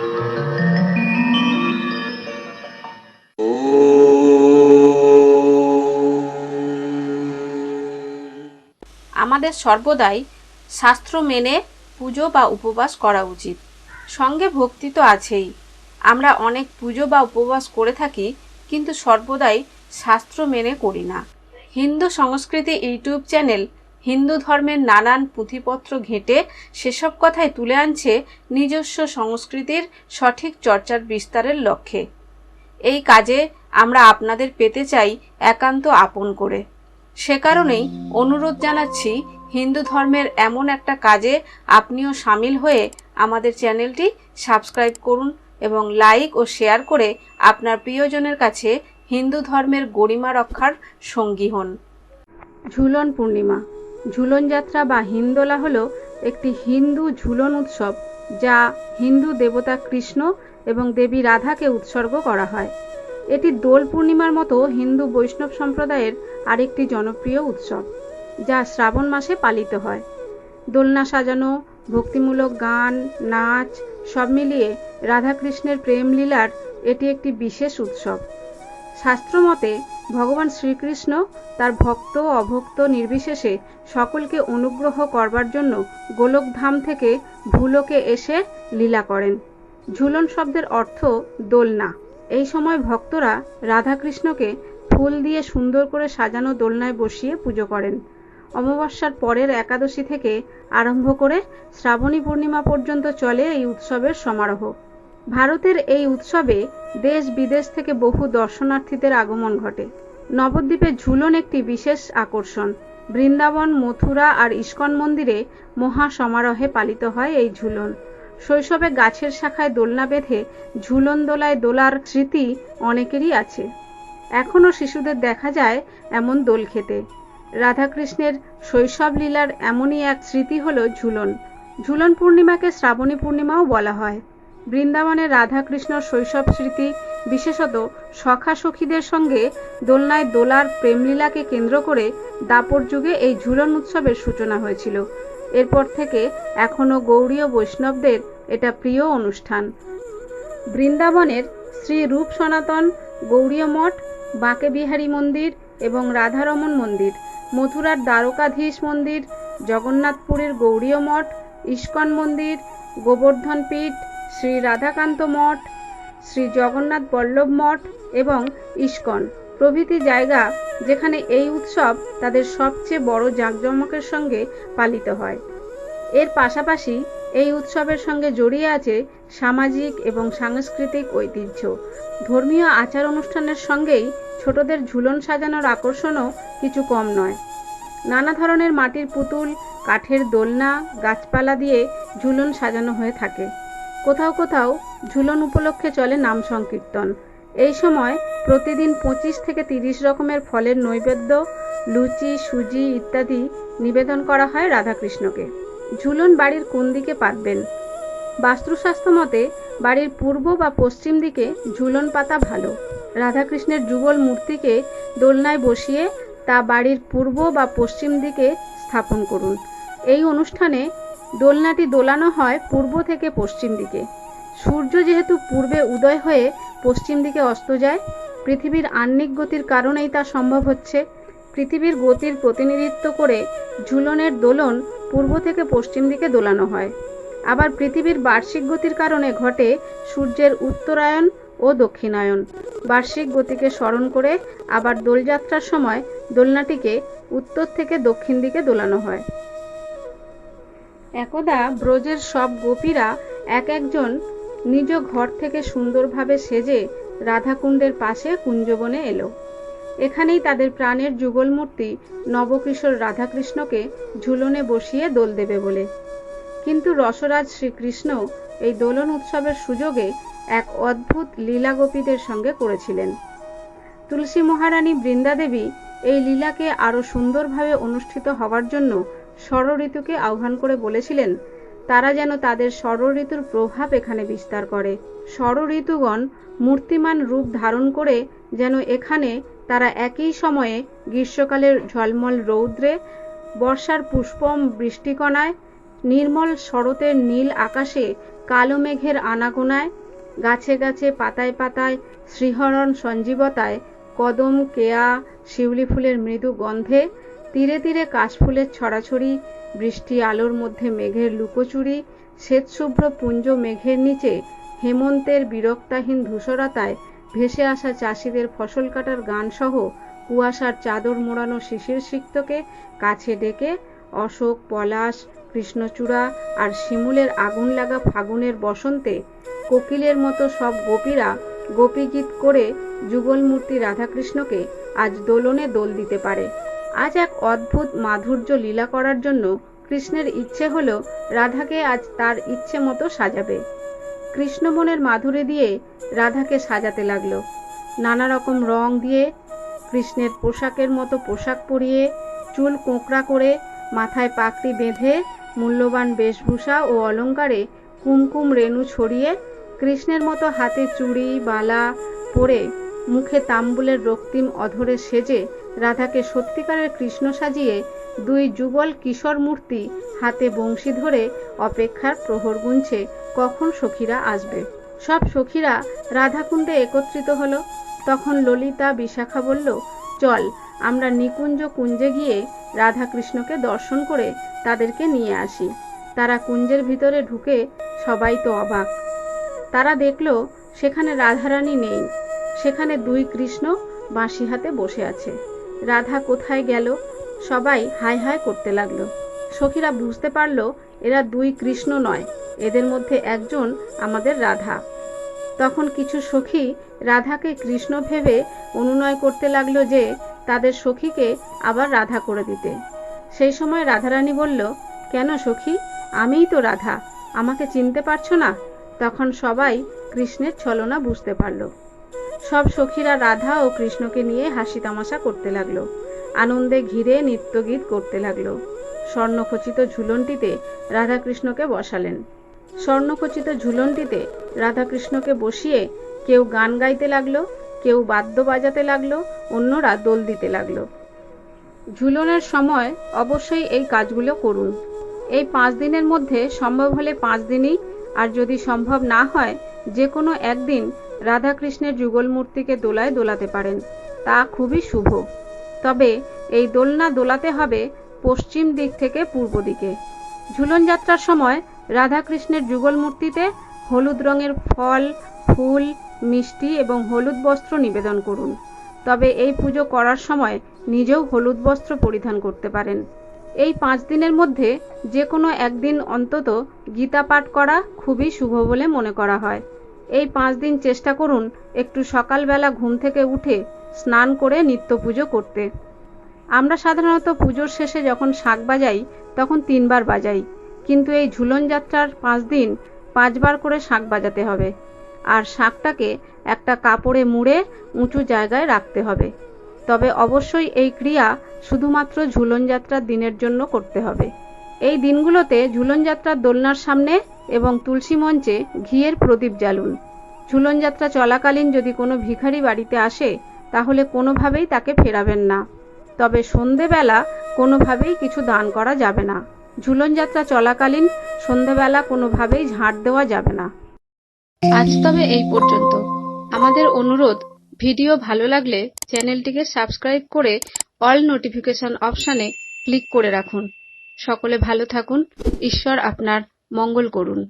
আমাদের সর্বদাই শাস্ত্র মেনে পুজো বা উপবাস করা উচিত। সঙ্গে ভক্তি তো আছেই। আমরা অনেক পুজো বা উপবাস করে থাকি, কিন্তু সর্বদাই শাস্ত্র মেনে করি না। হিন্দু সংস্কৃতি ইউটিউব চ্যানেল হিন্দু ধর্মের নানান পুঁথিপত্র ঘেঁটে সেসব কথাই তুলে আনছে নিজস্ব সংস্কৃতির সঠিক চর্চার বিস্তারের লক্ষ্যে। এই কাজে আমরা আপনাদের পেতে চাই একান্ত আপন করে। সে কারণেই অনুরোধ জানাচ্ছি হিন্দু ধর্মের এমন একটা কাজে আপনিও সামিল হয়ে আমাদের চ্যানেলটি সাবস্ক্রাইব করুন এবং লাইক ও শেয়ার করে আপনার প্রিয়জনের কাছে হিন্দু ধর্মের গরিমা রক্ষার সঙ্গী হন। ঝুলন পূর্ণিমা। ঝুলন যাত্রা বা হিন্দোলা হলো একটি হিন্দু ঝুলন উৎসব, যা হিন্দু দেবতা কৃষ্ণ এবং দেবী রাধাকে উৎসর্গ করা হয়। এটি দোল পূর্ণিমার মতো হিন্দু বৈষ্ণব সম্প্রদায়ের আরেকটি জনপ্রিয় উৎসব, যা শ্রাবণ মাসে পালিত হয়। দোলনা সাজানো, ভক্তিমূলক গান, নাচ, সব মিলিয়ে রাধাকৃষ্ণের প্রেম লীলার এটি একটি বিশেষ উৎসব। শাস্ত্রমতে, ভগবান শ্রীকৃষ্ণ তার ভক্ত অভক্ত নির্বিশেষে সকলকে অনুগ্রহ করবার জন্য গোলকধাম থেকে ভুলোকে এসে লীলা করেন। ঝুলন শব্দের অর্থ দোলনা। এই সময় ভক্তরা রাধাকৃষ্ণকে ফুল দিয়ে সুন্দর করে সাজানো দোলনায় বসিয়ে পুজো করেন। অমাবস্যার পরের একাদশী থেকে আরম্ভ করে শ্রাবণী পূর্ণিমা পর্যন্ত চলে এই উৎসবের সমারোহ। ভারতের এই উৎসবে দেশ বিদেশ থেকে বহু দর্শনার্থীদের আগমন ঘটে। নবদ্বীপে ঝুলন একটি বিশেষ আকর্ষণ। বৃন্দাবন, মথুরা আর ইস্কন মন্দিরে মহা সমারোহে পালিত হয় এই ঝুলন। শৈশবে গাছের শাখায় দোলনা বেঁধে ঝুলন দোলায় দোলার স্মৃতি অনেকেরই আছে। এখনও শিশুদের দেখা যায় এমন দোল খেতে। রাধাকৃষ্ণের শৈশব লীলার এমনই এক স্মৃতি হল ঝুলন। ঝুলন পূর্ণিমাকে শ্রাবণী পূর্ণিমাও বলা হয়। বৃন্দাবনের রাধাকৃষ্ণ শৈশব স্মৃতি, বিশেষত সখা সখীদের সঙ্গে দোলনায় দোলার প্রেমলীলাকে কেন্দ্র করে দাপর যুগে এই ঝুলন উৎসবের সূচনা হয়েছিল। এরপর থেকে এখনও গৌড়ীয় বৈষ্ণবদের এটা প্রিয় অনুষ্ঠান। বৃন্দাবনের শ্রী রূপ সনাতন গৌড়ীয় মঠ বাঁকে বিহারী মন্দির এবং রাধারমন মন্দির, মথুরার দ্বারকাধীশ মন্দির, জগন্নাথপুরের গৌড়ীয় মঠ, ইস্কন মন্দির গোবর্ধন পীঠ শ্রী রাধাকান্ত মঠ, শ্রী জগন্নাথ বল্লভ মঠ এবং ইস্কন। প্রভৃতি জায়গা যেখানে এই উৎসব তাদের সবচেয়ে বড় জাঁকজমকের সঙ্গে পালিত হয়। এর পাশাপাশি এই উৎসবের সঙ্গে জড়িয়ে আছে সামাজিক এবং সাংস্কৃতিক ঐতিহ্য। ধর্মীয় আচার অনুষ্ঠানের সঙ্গেই ছোটদের ঝুলন সাজানোর আকর্ষণও কিছু কম নয়। নানা ধরনের মাটির পুতুল, কাঠের দোলনা, গাছপালা দিয়ে ঝুলন সাজানো হয়ে থাকে। কোথাও কোথাও ঝুলন উপলক্ষে চলে নাম সংকীর্তন। এই সময় প্রতিদিন পঁচিশ থেকে তিরিশ রকমের ফলের নৈবেদ্য, লুচি, সুজি ইত্যাদি নিবেদন করা হয় রাধাকৃষ্ণকে। ঝুলন বাড়ির কোন দিকে পাতবেন? বাস্তুশাস্ত্র মতে, বাড়ির পূর্ব বা পশ্চিম দিকে ঝুলন পাতা ভালো। রাধাকৃষ্ণের যুগল মূর্তিকে দোলনায় বসিয়ে তা বাড়ির পূর্ব বা পশ্চিম দিকে স্থাপন করুন। এই অনুষ্ঠানে দোলনাটি দোলানো হয় পূর্ব থেকে পশ্চিম দিকে। সূর্য যেহেতু পূর্বে উদয় হয়ে পশ্চিম দিকে অস্ত যায়, পৃথিবীর আহ্নিক গতির কারণেই তা সম্ভব হচ্ছে। পৃথিবীর গতির প্রতিনিধিত্ব করে ঝুলনের দোলন পূর্ব থেকে পশ্চিম দিকে দোলানো হয়। আবার পৃথিবীর বার্ষিক গতির কারণে ঘটে সূর্যের উত্তরায়ণ ও দক্ষিণায়ন বার্ষিক গতিকে স্মরণ করে আবার দোলযাত্রার সময় দোলনাটিকে উত্তর থেকে দক্ষিণ দিকে দোলানো হয়। একদা ব্রজের সব গোপীরা এক একজন নিজ ঘর থেকে সুন্দরভাবে সেজে রাধাকুণ্ডের পাশে কুঞ্জবনে এলো। এখানেই তাদের প্রাণের যুগল মূর্তি নবকিশোর রাধাকৃষ্ণকে ঝুলনে বসিয়ে দোল দেবে বলে। কিন্তু রসরাজ শ্রীকৃষ্ণ এই দোলন উৎসবের সুযোগে এক অদ্ভুত লীলা গোপীদের সঙ্গে করেছিলেন। তুলসী মহারানী বৃন্দাদেবী এই লীলাকে আরও সুন্দরভাবে অনুষ্ঠিত হওয়ার জন্য ষড়ঋতুকে আহ্বান করে বলেছিলেন, তারা যেন তাদের ষড়ঋতুর প্রভাব এখানে বিস্তার করে। ষড়ঋতুগণ মূর্তিমান রূপ ধারণ করে যেন এখানে তারা একই সময়ে গ্রীষ্মকালের ঝলমল রৌদ্রে, বর্ষার পুষ্পম বৃষ্টিকণায়, নির্মল শরতের নীল আকাশে কালো মেঘের আনাগোনায়, গাছে গাছে পাতায় পাতায় শ্রীহরণ সঞ্জীবতায় কদম, কেয়া, শিউলি ফুলের মৃদু গন্ধে তীরে তীরে কাশফুলের ছড়াছড়ি, বৃষ্টি আলোর মধ্যে মেঘের লুকোচুরি, শ্বেতশুভ্র পুঞ্জ মেঘের নিচে হেমন্তের বিরক্তাহীন ধূসরতায় ভেসে আসা চাষিদের ফসল কাটার গানসহ কুয়াশার চাদর মোড়ানো শিশির সিক্তকে কাছে ডেকে অশোক, পলাশ, কৃষ্ণচূড়া আর শিমুলের আগুন লাগা ফাগুনের বসন্তে কোকিলের মতো সব গোপীরা গোপীগীত করে যুগলমূর্তি রাধাকৃষ্ণকে আজ দোলনে দোল দিতে পারে। আজ এক অদ্ভুত মাধুর্য লীলা করার জন্য কৃষ্ণের ইচ্ছে হলো রাধাকে আজ তার ইচ্ছে মতো সাজাবে। কৃষ্ণ মনের মাধুরী দিয়ে রাধাকে সাজাতে লাগল। নানা রকম রং দিয়ে কৃষ্ণের পোশাকের মতো পোশাক পরিয়ে চুল কোঁকড়া করে মাথায় পাকড়ি বেঁধে মূল্যবান বেশভূষা ও অলঙ্কারে কুমকুম রেণু ছড়িয়ে কৃষ্ণের মতো হাতে চুড়ি বালা পরে মুখে তাম্বুলের রক্তিম অধরে সেজে রাধাকে সত্যিকারের কৃষ্ণ সাজিয়ে দুই যুগল কিশোর মূর্তি হাতে বংশী ধরে অপেক্ষার প্রহর গুনছে, কখন সখীরা আসবে? সব সখীরা রাধাকুণ্ডে একত্রিত হলো। তখন ললিতা বিশাখা বলল, চল, আমরা নিকুঞ্জ কুঞ্জে গিয়ে রাধাকৃষ্ণকে দর্শন করে তাদেরকে নিয়ে আসি। তারা কুঞ্জের ভিতরে ঢুকে সবাই তো অবাক। তারা দেখল, সেখানে রাধারানী নেই। সেখানে দুই কৃষ্ণ বাঁশি হাতে বসে আছে। রাধা কোথায় গেল? সবাই হাই হাই করতে লাগল। সখীরা বুঝতে পারল এরা দুই কৃষ্ণ নয়, এদের মধ্যে একজন আমাদের রাধা। তখন কিছু সখী রাধাকে কৃষ্ণ ভেবে অনুনয় করতে লাগল যে তাদের সখীকে আবার রাধা করে দিতে। সেই সময় রাধারানী বলল, কেন সখী? আমিই তো রাধা, আমাকে চিনতে পারছ না? তখন সবাই কৃষ্ণের ছলনা বুঝতে পারল। সব সখীরা রাধা ও কৃষ্ণকে নিয়ে হাসি তামাশা করতে লাগল। আনন্দে ঘিরে নৃত্যগীত করতে লাগল। স্বর্ণখচিত ঝুলনটিতে রাধাকৃষ্ণকে বসালেন। স্বর্ণখচিত ঝুলনটিতে রাধাকৃষ্ণকে বসিয়ে কেউ গান গাইতে লাগল, কেউ বাদ্য বাজাতে লাগল, অন্যরা দোল দিতে লাগল। ঝুলনের সময় অবশ্যই এই কাজগুলো করুন। এই পাঁচ দিনের মধ্যে সম্ভব হলে পাঁচ দিনই, আর যদি সম্ভব না হয়, যে কোনো একদিন রাধাকৃষ্ণের যুগল মূর্তিকে দোলায় দোলাতে পারেন। তা খুবই শুভ। তবে এই দোলনা দোলাতে হবে পশ্চিম দিক থেকে পূর্ব দিকে। ঝুলন যাত্রার সময় রাধাকৃষ্ণের যুগল মূর্তিতে হলুদ রঙের ফল, ফুল, মিষ্টি এবং হলুদ বস্ত্র নিবেদন করুন। তবে এই পুজো করার সময় নিজেও হলুদ বস্ত্র পরিধান করতে পারেন। এই পাঁচ দিনের মধ্যে যে কোনো একদিন অন্তত গীতা পাঠ করা খুবই শুভ বলে মনে করা হয়। এই পাঁচ দিন চেষ্টা করুন একটু সকালবেলা ঘুম থেকে উঠে স্নান করে নিত্য পুজো করতে। আমরা সাধারণত পুজোর শেষে যখন শাক বাজাই, তখন তিনবার বাজাই। কিন্তু এই ঝুলন যাত্রার পাঁচ দিন পাঁচবার করে শাঁখ বাজাতে হবে। আর শাঁখটাকে একটা কাপড়ে মুড়ে উঁচু জায়গায় রাখতে হবে। তবে অবশ্যই এই ক্রিয়া শুধুমাত্র ঝুলন যাত্রার দিনের জন্য করতে হবে। এই দিনগুলোতে ঝুলন যাত্রার দোলনার সামনে এবং তুলসী মঞ্চে ঘিয়ের প্রদীপ জ্বালুন। ঝুলন যাত্রা চলাকালীন যদি কোনো ভিখারি বাড়িতে আসে, তাহলে কোনোভাবেই তাকে ফেরাবেন না। তবে সন্ধেবেলা কোনোভাবেই কিছু দান করা যাবে না। ঝুলন যাত্রা চলাকালীন সন্ধেবেলা কোনোভাবেই ঝাঁট দেওয়া যাবে না। আজ তবে এই পর্যন্ত। আমাদের অনুরোধ, ভিডিও ভালো লাগলে চ্যানেলটিকে সাবস্ক্রাইব করে অল নোটিফিকেশন অপশানে ক্লিক করে রাখুন। সকলে ভালো থাকুন। ঈশ্বর আপনার মঙ্গল করুন।